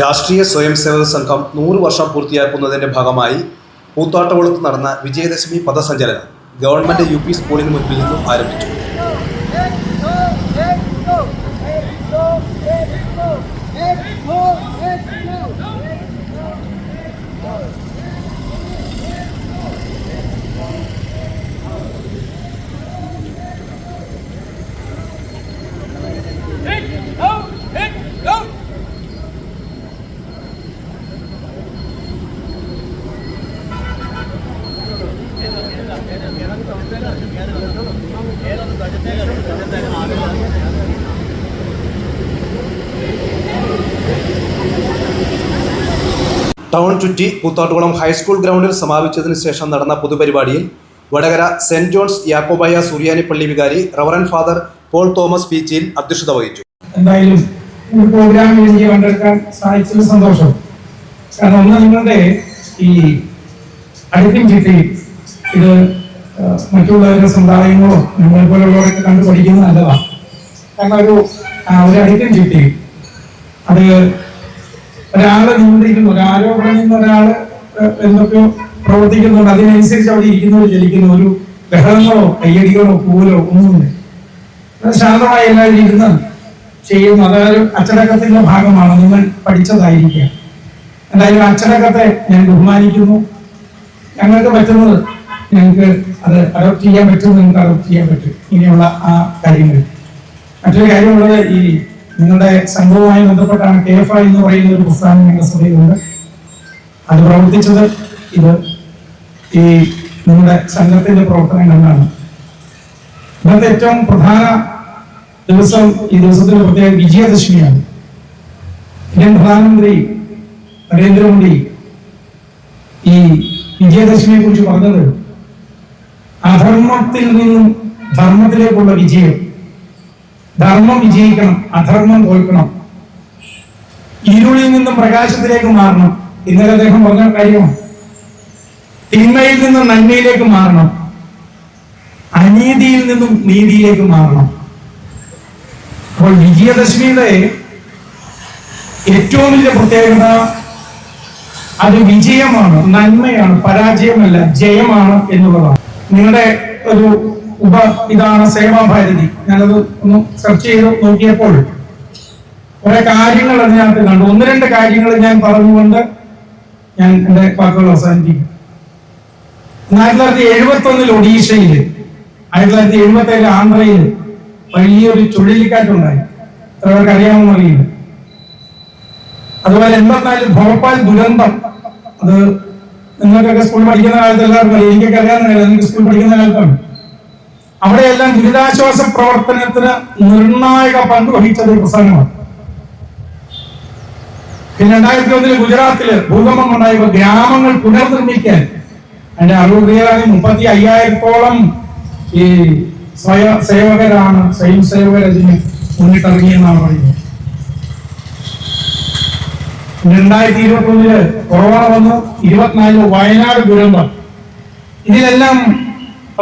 രാഷ്ട്രീയ സ്വയം സേവക സംഘം നൂറ് വർഷം പൂർത്തിയാക്കുന്നതിന്റെ ഭാഗമായി പൂത്താട്ടകുളത്ത് നടന്ന വിജയദശമി പദസഞ്ചലനം ഗവൺമെന്റ് യു പി സ്കൂളിന് മുൻപിൽ നിന്നും ആരംഭിച്ചു. ടൗൺ ചുറ്റി കൂത്താട്ടുകുളം ഹൈസ്കൂൾ ഗ്രൗണ്ടിൽ സമാപിച്ചതിന് ശേഷം നടന്ന പൊതുപരിപാടിയിൽ വടകര സെന്റ് ജോൺസ് യാക്കോബായ സുറിയാനി പള്ളി വികാരി റവറൻ ഫാദർ പോൾ തോമസ് പീച്ചിയിൽ അധ്യക്ഷത വഹിച്ചു. എന്തായാലും ഈ പ്രോഗ്രാമിൽ പങ്കെടുക്കാൻ സന്തോഷം. കാരണം ഈ ഇത് മറ്റുള്ളവരുടെ സമുദായങ്ങളോ നിങ്ങളെ പോലുള്ളവരൊക്കെ കണ്ടു നല്ലതാണ്. കാരണം ഒരു ഒരു ചിട്ടി അത് ഒരാളെ നിയന്ത്രിക്കുന്നു ഒരു ആരോപണം ഒരാൾ എന്തൊക്കെയോ പ്രവർത്തിക്കുന്നുണ്ട്. അതിനനുസരിച്ച് അവിടെ ഇരിക്കുന്നവർ ചലിക്കുന്നു ഒരു ബഹളങ്ങളോ കയ്യടികളോ പൂവലോ ഒന്നുമില്ല. ശാന്തമായി എല്ലാവരും ഇരുന്ന് ചെയ്യുന്നു. അതൊരു അച്ചടക്കത്തിന്റെ ഭാഗമാണ്. നിങ്ങൾ പഠിച്ചതായിരിക്കുക എന്തായാലും അച്ചടക്കത്തെ ഞാൻ ബഹുമാനിക്കുന്നു. ഞങ്ങൾക്ക് പറ്റുന്നത് ഞങ്ങൾക്ക് അത് അഡോപ്റ്റ് ചെയ്യാൻ പറ്റും. നിങ്ങൾക്ക് അഡോപ്റ്റ് ചെയ്യാൻ പറ്റും. ഇങ്ങനെയുള്ള ആ കാര്യങ്ങൾ. മറ്റൊരു കാര്യമുള്ളത് ഈ നിങ്ങളുടെ സംഘവുമായി ബന്ധപ്പെട്ടാണ് കെ എഫ് ഐ എന്ന് പറയുന്ന ഒരു പ്രസ്ഥാനം ഞങ്ങളുടെ സഭയിലുണ്ട് അത് പ്രവർത്തിച്ചത് ഇത് ഈ നിങ്ങളുടെ സംഘത്തിന്റെ പ്രവർത്തനങ്ങളിലാണ് ഇന്നത്തെ ഏറ്റവും പ്രധാന ദിവസം ഈ ദിവസത്തിന്റെ പ്രത്യേക വിജയദശമിയാണ്. ഇന്ത്യൻ പ്രധാനമന്ത്രി നരേന്ദ്രമോദി ഈ വിജയദശമിയെ കുറിച്ച് പറഞ്ഞത് അധർമ്മത്തിൽ നിന്നും ധർമ്മത്തിലേക്കുള്ള വിജയം. ധർമ്മം വിജയിക്കണം അധർമ്മം തോൽക്കണം. ഇരുളിൽ നിന്നും പ്രകാശത്തിലേക്ക് മാറണം. ഇന്നലെ അദ്ദേഹം പറഞ്ഞ കാര്യമാണ് തിന്മയിൽ നിന്നും നന്മയിലേക്ക് മാറണം. അനീതിയിൽ നിന്നും നീതിയിലേക്ക് മാറണം. അപ്പോൾ വിജയദശമിയുടെ ഏറ്റവും വലിയ പ്രത്യേകത അത് വിജയമാണ് നന്മയാണ് പരാജയമല്ല ജയമാണ് എന്നുള്ളതാണ്. നിങ്ങളുടെ ഒരു ഉപ ഇതാണ് സേവാഭാരതി ഞാനത് ഒന്ന് സെർച്ച് ചെയ്ത് നോക്കിയപ്പോൾ കുറെ കാര്യങ്ങൾ അതിനകത്ത് കണ്ടു. ഒന്ന് രണ്ട് കാര്യങ്ങൾ ഞാൻ പറഞ്ഞുകൊണ്ട് ഞാൻ എന്റെ വാക്കുകൾ അവസാനിപ്പിക്കും. ആയിരത്തി തൊള്ളായിരത്തി എഴുപത്തി ഒന്നിൽ ഒഡീഷയിൽ ആയിരത്തി തൊള്ളായിരത്തി എഴുപത്തി ഏഴ് ആന്ധ്രയിൽ വലിയൊരു ചുഴലിക്കാറ്റുണ്ടായി. എത്ര പേർക്ക് അറിയാമെന്ന് അറിയില്ല. അതുപോലെ എൺപത്തിനാലിൽ ഭോപ്പാൽ ദുരന്തം. അത് നിങ്ങൾക്കൊക്കെ സ്കൂളിൽ പഠിക്കുന്ന കാലത്ത് എല്ലാവർക്കും അറിയാം. എനിക്കൊക്കെ അറിയാവുന്ന നിങ്ങൾക്ക് സ്കൂളിൽ പഠിക്കുന്ന കാലത്താണ്. അവിടെയെല്ലാം ദുരിതാശ്വാസ പ്രവർത്തനത്തിന് നിർണായക പങ്ക് വഹിച്ചത് ഈ പ്രസംഗമാണ്. പിന്നെ രണ്ടായിരത്തി ഒന്നിൽ ഗുജറാത്തിൽ ഭൂകമ്പം ഉണ്ടായപ്പോൾ ഗ്രാമങ്ങൾ പുനർനിർമ്മിക്കാൻ അതിന്റെ അറിവുകയാണ് മുപ്പത്തി അയ്യായിരത്തോളം ഈ സ്വയ സേവകരാണ് സ്വയം സേവകരതിന് മുന്നിട്ടിറങ്ങിയെന്നാണ് പറയുന്നത്. രണ്ടായിരത്തി ഇരുപത്തി ഒന്നിൽ കൊറോണ വന്നു ഇരുപത്തിനാലിൽ വയനാട് ദുരന്തം. ഇതിലെല്ലാം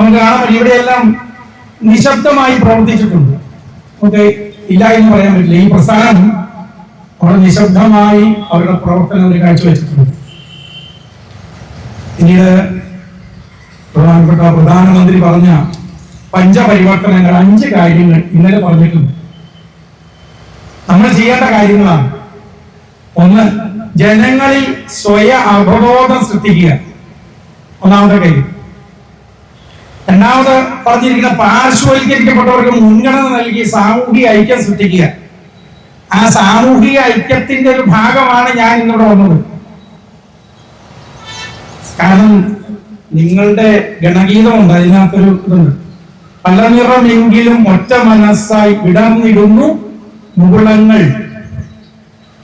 നമുക്ക് കാണാൻ ഇവിടെയെല്ലാം നിശബ്ദമായി പ്രവർത്തിച്ചിട്ടുണ്ട്. നമുക്ക് ഇല്ല എന്ന് പറയാൻ പറ്റില്ല. ഈ പ്രസ്ഥാനം അവിടെ നിശബ്ദമായി അവരുടെ പ്രവർത്തനം അവർ കാഴ്ചവെച്ചിട്ടുണ്ട്. പിന്നീട് പ്രധാനപ്പെട്ട പ്രധാനമന്ത്രി പറഞ്ഞ പഞ്ചപരിവർത്തനങ്ങൾ അഞ്ച് കാര്യങ്ങൾ ഇന്നലെ പറഞ്ഞിട്ടുണ്ട്. നമ്മൾ ചെയ്യേണ്ട കാര്യങ്ങളാണ്. ഒന്ന് ജനങ്ങളിൽ സ്വയ അവബോധം സൃഷ്ടിക്കുക. ഒന്നാമത്തെ കാര്യം. രണ്ടാമത് പറഞ്ഞിരിക്കുന്ന പാർശ്വവൽക്കരിക്കപ്പെട്ടവർക്ക് മുൻഗണന നൽകി സാമൂഹിക ഐക്യം സൃഷ്ടിക്കുക. ആ സാമൂഹിക ഐക്യത്തിന്റെ ഒരു ഭാഗമാണ് ഞാൻ ഇന്നിവിടെ വന്നത്. കാരണം നിങ്ങളുടെ ഗണഗീതമുണ്ട് അതിനകത്തൊരു ഇതുണ്ട്. പല നിറമെങ്കിലും ഒറ്റ മനസ്സായി വിടർന്നിടുന്നു മുകുളങ്ങൾ.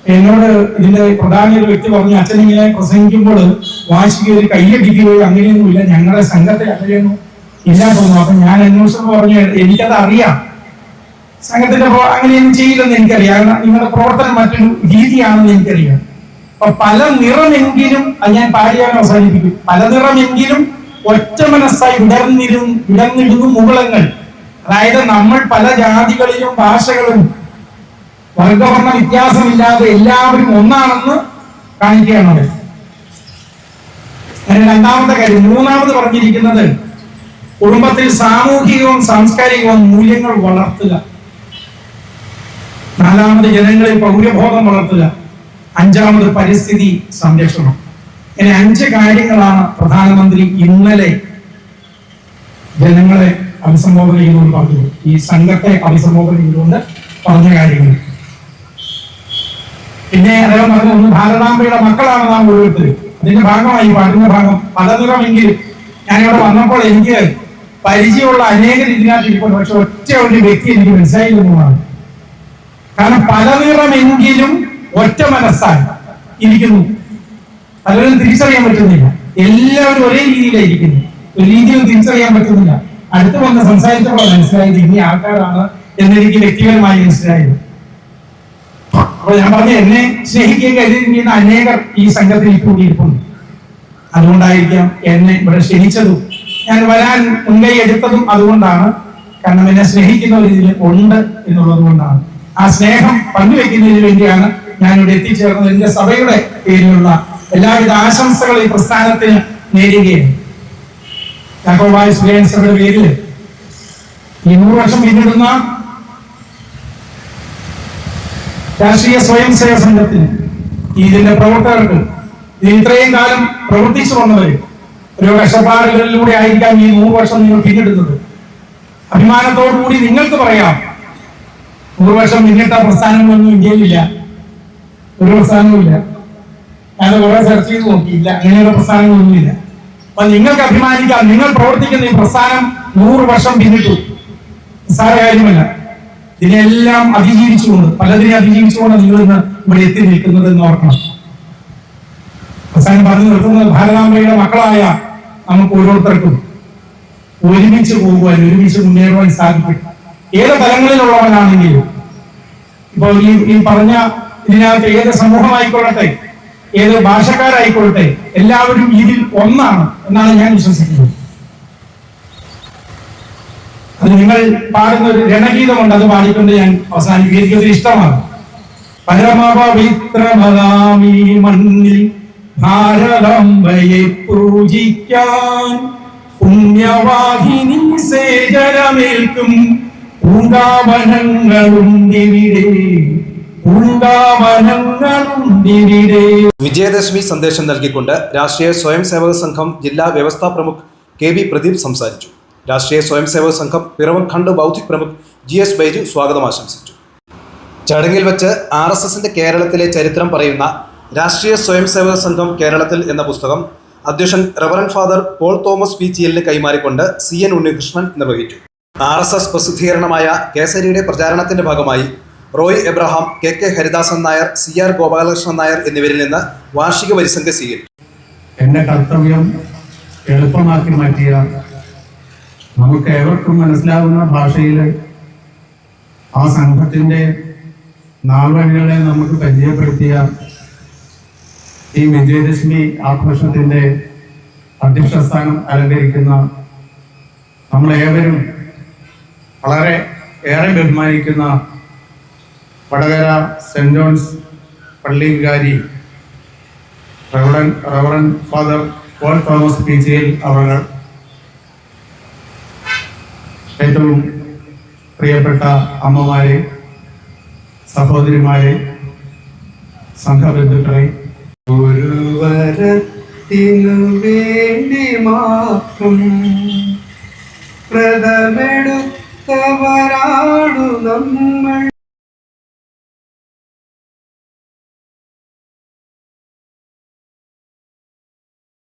എന്നോട് ഇതിന്റെ പ്രധാന ഒരു വ്യക്തി പറഞ്ഞു അച്ഛൻ ഇങ്ങനെ പ്രസംഗിക്കുമ്പോൾ വാശിക്ക് ഒരു കൈയടിക്കുകയോ അങ്ങനെയൊന്നുമില്ല ഞങ്ങളുടെ സംഘത്തെ അങ്ങനെയൊന്നും ഇല്ല തോന്നുന്നു അപ്പൊ ഞാൻ അന്വേഷണം പറഞ്ഞു എനിക്കത് അറിയാം. സംഘത്തിന്റെ അങ്ങനെയൊന്നും ചെയ്യില്ലെന്ന് എനിക്കറിയാം. നിങ്ങളുടെ പ്രവർത്തനം മറ്റൊരു രീതിയാണെന്ന് എനിക്കറിയാം. അപ്പൊ പല നിറമെങ്കിലും അത് ഞാൻ പാടിയാൻ അവസാനിപ്പിക്കും. പല നിറമെങ്കിലും ഒറ്റ മനസ്സായി വിടർന്നിരും വിടർന്നിടുന്നു മുകളങ്ങൾ. അതായത് നമ്മൾ പല ജാതികളിലും ഭാഷകളും വർഗവർണ വ്യത്യാസമില്ലാതെ എല്ലാവരും ഒന്നാണെന്ന് കാണിക്കുകയാണ് രണ്ടാമത്തെ കാര്യം മൂന്നാമത് പറഞ്ഞിരിക്കുന്നത് കുടുംബത്തിൽ സാമൂഹികവും സാംസ്കാരികവും മൂല്യങ്ങൾ വളർത്തുക. നാലാമത് ജനങ്ങളിൽ പൗരബോധം വളർത്തുക. അഞ്ചാമത് പരിസ്ഥിതി സംരക്ഷണം. ഇങ്ങനെ അഞ്ച് കാര്യങ്ങളാണ് പ്രധാനമന്ത്രി ഇന്നലെ ജനങ്ങളെ അഭിസംബോധന ചെയ്തുകൊണ്ട് പറഞ്ഞത്. ഈ സംഘത്തെ അഭിസംബോധന ചെയ്തുകൊണ്ട് പറഞ്ഞ കാര്യങ്ങൾ. പിന്നെ അദ്ദേഹം പറഞ്ഞു ഒന്ന് ഭാരതാംബയുടെ മക്കളാണ് നാം ഓരോരുത്തരും. അതിന്റെ ഭാഗമായി പാടുന്ന ഭാഗം പലതരമെങ്കിൽ ഞാനിവിടെ വന്നപ്പോൾ എനിക്ക് പരിചയമുള്ള അനേകർ ഇതിനകത്ത് ഇരിപ്പുണ്ട്. പക്ഷെ ഒറ്റ ഒരു വ്യക്തി എനിക്ക് മനസ്സിലായിരുന്നതാണ് കാരണം പല നിറമെങ്കിലും ഒറ്റ മനസ്സായി ഇരിക്കുന്നു. പലരും തിരിച്ചറിയാൻ പറ്റുന്നില്ല. എല്ലാവരും ഒരേ രീതിയിലായിരിക്കുന്നു. ഒരു രീതിയും തിരിച്ചറിയാൻ പറ്റുന്നില്ല. അടുത്ത് വന്ന് സംസാരിച്ചപ്പോൾ മനസ്സിലായത് ഇനി ആൾക്കാരാണ് എന്നെനിക്ക് വ്യക്തിപരമായി മനസ്സിലായത്. അപ്പൊ ഞാൻ പറഞ്ഞു എന്നെ സ്നേഹിക്കുകയും കരുതിയിരിക്കുന്ന അനേകർ ഈ സംഘത്തിൽ കൂടിയിരിക്കുന്നു അതുകൊണ്ടായിരിക്കാം എന്നെ ഇവിടെ ക്ഷണിച്ചതും ഞാൻ വരാൻ മുൻകൈ എടുത്തതും അതുകൊണ്ടാണ്. കാരണം എന്നെ സ്നേഹിക്കുന്ന ഒരു ഇതിൽ ഉണ്ട് എന്നുള്ളത് കൊണ്ടാണ്. ആ സ്നേഹം പങ്കുവെക്കുന്നതിന് വേണ്ടിയാണ് ഞാൻ ഇവിടെ എത്തിച്ചേർന്നത്. എന്റെ സഭയുടെ പേരിലുള്ള എല്ലാവിധ ആശംസകളും ഈ പ്രസ്ഥാനത്തിന് നേരുകയാണ്. യാക്കോബായ സുരേൻ സഭയുടെ പേരിൽ ഈ നൂറ് വർഷം പിന്നിടുന്ന രാഷ്ട്രീയ സ്വയം സേവ സംഘത്തിന് ഇതിന്റെ പ്രവർത്തകർക്ക് ഇത് ഇത്രയും കാലം പ്രവർത്തിച്ചു വന്നവര് ഒരു കഷ്ടപ്പാടുകളിലൂടെ ആയിരിക്കാം ഈ നൂറ് വർഷം നിങ്ങൾ പിന്നിടുന്നത്. അഭിമാനത്തോടുകൂടി നിങ്ങൾക്ക് പറയാം. നൂറ് വർഷം പിന്നിട്ട പ്രസ്ഥാനങ്ങളൊന്നും ഇന്ത്യയിലില്ല. ഒരു പ്രസ്ഥാനവുമില്ല. ഞാൻ കുറെ സെർച്ച് ചെയ്ത് നോക്കിയില്ല. അങ്ങനെയുള്ള പ്രസ്ഥാനങ്ങളൊന്നുമില്ല. അപ്പൊ നിങ്ങൾക്ക് അഭിമാനിക്കാം. നിങ്ങൾ പ്രവർത്തിക്കുന്ന ഈ പ്രസ്ഥാനം നൂറ് വർഷം പിന്നിട്ടു. നിസ്സാര കാര്യമല്ല. ഇതിനെല്ലാം അതിജീവിച്ചുകൊണ്ട് പലതിനെ അതിജീവിച്ചുകൊണ്ട് നിങ്ങൾ ഇന്ന് ഇവിടെ എത്തി നിൽക്കുന്നത് എന്ന് ഓർക്കണം. പ്രസ്ഥാനം പറഞ്ഞു നിർത്തുന്നത് ഭാരതാംബയുടെ മക്കളായ നമുക്ക് ഓരോരുത്തർക്കും ഒരുമിച്ച് പോകുവാൻ ഒരുമിച്ച് മുന്നേറുവാൻ സാധിക്കും. ഏത് തലങ്ങളിലുള്ളവനാണെങ്കിലും. ഇപ്പോൾ ഈ ഈ പറഞ്ഞ ഇതിനകത്ത് ഏത് സമൂഹമായിക്കൊള്ളട്ടെ ഏത് ഭാഷക്കാരായിക്കൊള്ളട്ടെ എല്ലാവരും ഇതിൽ ഒന്നാണ് എന്നാണ് ഞാൻ വിശ്വസിക്കുന്നത്. അത് നിങ്ങൾ പാടുന്ന ഒരു രണഗീതമുണ്ട് അത് പാടിക്കൊണ്ട് ഞാൻ അവസാനിപ്പിക്കുന്നത് ഇഷ്ടമാണ്. പരമപവിത്രമതാമീ മണ്ണിൽ ഭാരതംബയെ പൂജിക്കാൻ പുണ്യവാഹിനി സേജരമേൽക്കും പൂങ്കാവനങ്ങളുണ്ടിവിടെ വിജയദശമി സന്ദേശം നൽകിക്കൊണ്ട് രാഷ്ട്രീയ സ്വയം സേവക സംഘം ജില്ലാ വ്യവസ്ഥാ പ്രമുഖ് കെ വി പ്രദീപ് സംസാരിച്ചു. രാഷ്ട്രീയ സ്വയം സേവക സംഘം പിറവം ഖണ്ഡ് ബൗദ്ധിക് പ്രമുഖ് ജി എസ് ബൈജു സ്വാഗതം ആശംസിച്ചു. ചടങ്ങിൽ വെച്ച് ആർ കേരളത്തിലെ ചരിത്രം പറയുന്ന രാഷ്ട്രീയ സ്വയം സേവക സംഘം കേരളത്തിൽ എന്ന പുസ്തകം അധ്യക്ഷൻ reverend father Paul Thomas P ചിയലിന് കൈമാറിക്കൊണ്ട് സി എൻ ഉണ്ണികൃഷ്ണൻ നിർവഹിച്ചു. ആർ എസ് എസ് പ്രസിദ്ധീകരണമായ കേസരിയുടെ പ്രചാരണത്തിന്റെ ഭാഗമായി Roy Abraham K K Haridasan Nair C R Gopalakrishnan Nair എന്നിവരിൽ നിന്ന് വാർഷിക വരിസംഖ്യ സ്വീകരിച്ചു. എന്റെ കർത്തവ്യം എളുപ്പമാക്കി മാറ്റിയ നമുക്ക് ഏവർക്കും മനസ്സിലാവുന്ന ഭാഷയിൽ ആ സംഘത്തിന്റെ നാൾവഴികളെ നമുക്ക് പരിചയപ്പെടുത്തിയ ഈ വിജയദശമി ആഘോഷത്തിന്റെ അധ്യക്ഷ സ്ഥാനം അലങ്കരിക്കുന്ന നമ്മളേവരും വളരെ ഏറെ ബഹുമാനിക്കുന്ന വടകര സെന്റ് ജോൺസ് പള്ളി വികാരി reverend reverend father Paul Thomas P ജിയിൽ അവർ ഏറ്റവും പ്രിയപ്പെട്ട അമ്മമാരെ സഹോദരിമാരെ സംഘബന്ധുക്കളെ വരത്തിനു വേണ്ടി മാത്രം പ്രഥമെടുത്തവരാണു നമ്മൾ